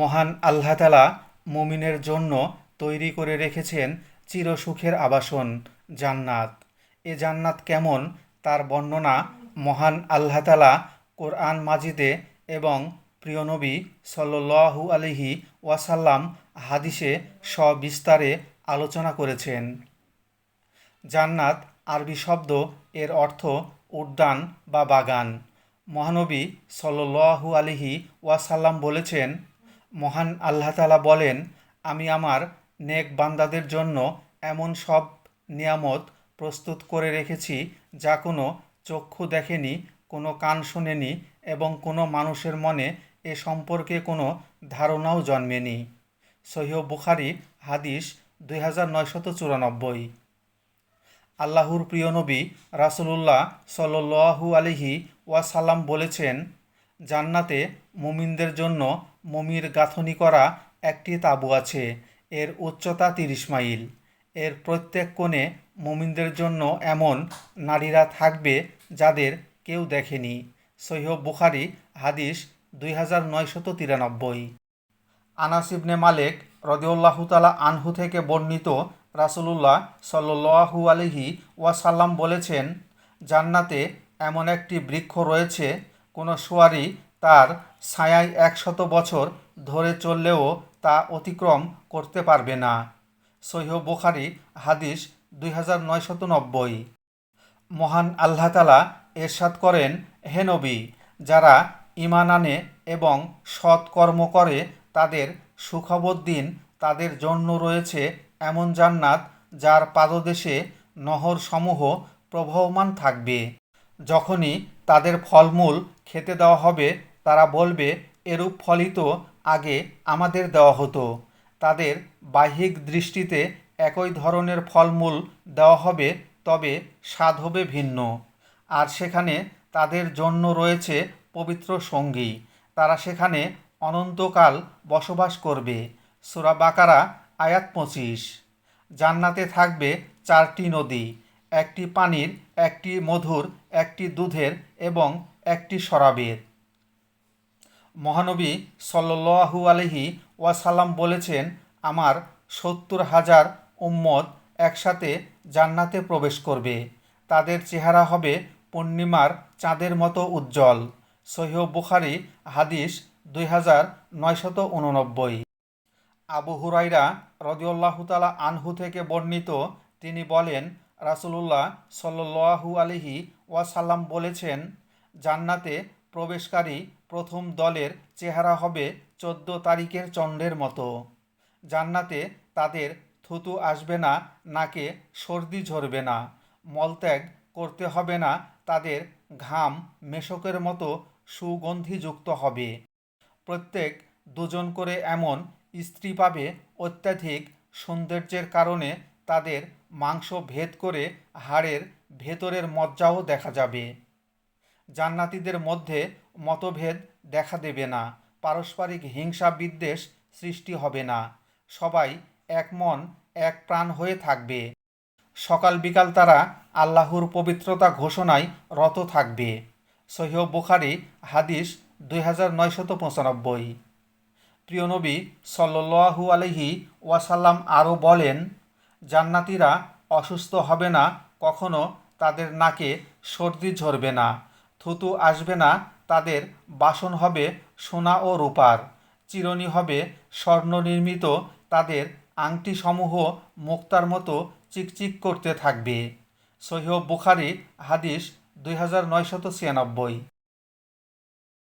মহান আল্লাহ তালা মুমিনের জন্য তৈরি করে রেখেছেন চিরসুখের আবাসন, জান্নাত। এ জান্নাত কেমন তার বর্ণনা মহান আল্লাহ তালা কোরআন মাজিদে এবং প্রিয় নবী সাল্লু আলহি ওয়াসাল্লাম হাদিসে সবিস্তারে আলোচনা করেছেন। জান্নাত আরবি শব্দ এর অর্থ উদ্যান বা বাগান। মহানবী সাল্লু আলিহি ওয়াসাল্লাম বলেছেন মহান আল্লাহ তালা বলেন, আমি আমার নেক বান্দাদের জন্য এমন সব নিয়ামত প্রস্তুত করে রেখেছি যা কোনো চক্ষু দেখেনি, কোনো কান শোনেনি এবং কোনো মানুষের মনে এ সম্পর্কে কোনো ধারণাও জন্মেনি। সহিহ বুখারি, হাদিস দুই হাজার নয়শত চুরানব্বই। আল্লাহর প্রিয় নবী রাসুলুল্লাহ সাল্লু আলিহি ওয়াসাল্লাম বলেছেন, জান্নাতে মুমিনদের জন্য মমির গাঁথনি করা একটি তাঁবু আছে। এর উচ্চতা তিরিশ মাইল। এর প্রত্যেক কোণে মুমিনদের জন্য এমন নারীরা থাকবে যাদের কেউ দেখেনি। সৈহ বুখারি, হাদিস দুই হাজার নয়শত তিরানব্বই। আনাস ইবনে মালেক রদিউল্লাহু তালা আনহু থেকে বর্ণিত রাসুলুল্লাহ সাল্লু আলহি ওয়াসাল্লাম বলেছেন, জান্নাতে এমন একটি বৃক্ষ রয়েছে, কোনো সোয়ারি তার ছায়ায় একশত বছর ধরে চললেও তা অতিক্রম করতে পারবে না। সৈহ বুখারি, হাদিস দুই হাজার নয়শত নব্বই। মহান আল্লাহ তালা এরশাদ করেন, হে নবী, যারা ইমান আনে এবং সৎ কর্ম করে, তাদের সুখবর দিন তাদের জন্য রয়েছে এমন জান্নাত যার পাদদেশে নহর সমূহ প্রবাহমান থাকবে। যখনই তাদের ফলমূল খেতে দেওয়া হবে তারা বলবে, এরূপ ফলই তো আগে আমাদের দেওয়া হতো। তাদের বাহ্যিক দৃষ্টিতে একই ধরনের ফলমূল দেওয়া হবে, তবে স্বাদ হবে ভিন্ন। আর সেখানে তাদের জন্য রয়েছে পবিত্র সঙ্গী। তারা সেখানে অনন্তকাল বসবাস করবে। সুরা বাকারা, আয়াত পঁচিশ। জান্নাতে থাকবে চারটি নদী, একটি পানির, একটি মধুর, একটি দুধের এবং একটি শরাবের। মহানবী সাল্লু আলহি ওয়াসাল্লাম বলেছেন, আমার সত্তর হাজার উম্মত একসাথে জান্নাতে প্রবেশ করবে। তাদের চেহারা হবে পূর্ণিমার চাঁদের মতো উজ্জ্বল। সহিহ বুখারি, হাদিস দুই হাজার নয়শত উননব্বই। আবু হুরাইরা রদিউল্লাহতালা আনহু থেকে বর্ণিত, তিনি বলেন, রাসুলুল্লাহ সাল্লু আলহি ওয়াসাল্লাম বলেছেন, জান্নাতে প্রবেশকারী প্রথম দলের চেহারা হবে চোদ্দ তারিখের চন্দ্রের মতো। জান্নাতে তাদের থুতু আসবে না, নাকে সর্দি ঝরবে না। মলত্যাগ করতে হবে না, তাদের ঘাম মেশকের মতো সুগন্ধিযুক্ত হবে। প্রত্যেক দুজন করে এমন স্ত্রী পাবে অত্যাধিক সৌন্দর্যের কারণে তাদের মাংস ভেদ করে হাড়ের ভেতরের মজ্জাও দেখা যাবে। জান্নাতিদের মধ্যে মতভেদ দেখা দেবে না, পারস্পরিক হিংসা বিদ্বেষ সৃষ্টি হবে না, সবাই এক মন, এক প্রাণ হয়ে থাকবে। সকাল বিকাল তারা আল্লাহর পবিত্রতা ঘোষণায় রত থাকবে। সহিহ বুখারি, হাদিস দুই হাজার নয়শত পঁচানব্বই। প্রিয় নবী সাল্লু আলহি ওয়াসাল্লাম আরও বলেন, জান্নাতিরা অসুস্থ হবে না, কখনো তাদের নাকে সর্দি ঝরবে না। থুতু আসবে না, তাদের বাসন হবে সোনা ও রূপার। চিরনি হবে স্বর্ণ নির্মিত তাদের আংটিসমূহ মুক্তার মতো চিকচিক করতে থাকবে। সহিহ বুখারি হাদিস দুই হাজার নয়শত ছিয়ানব্বই।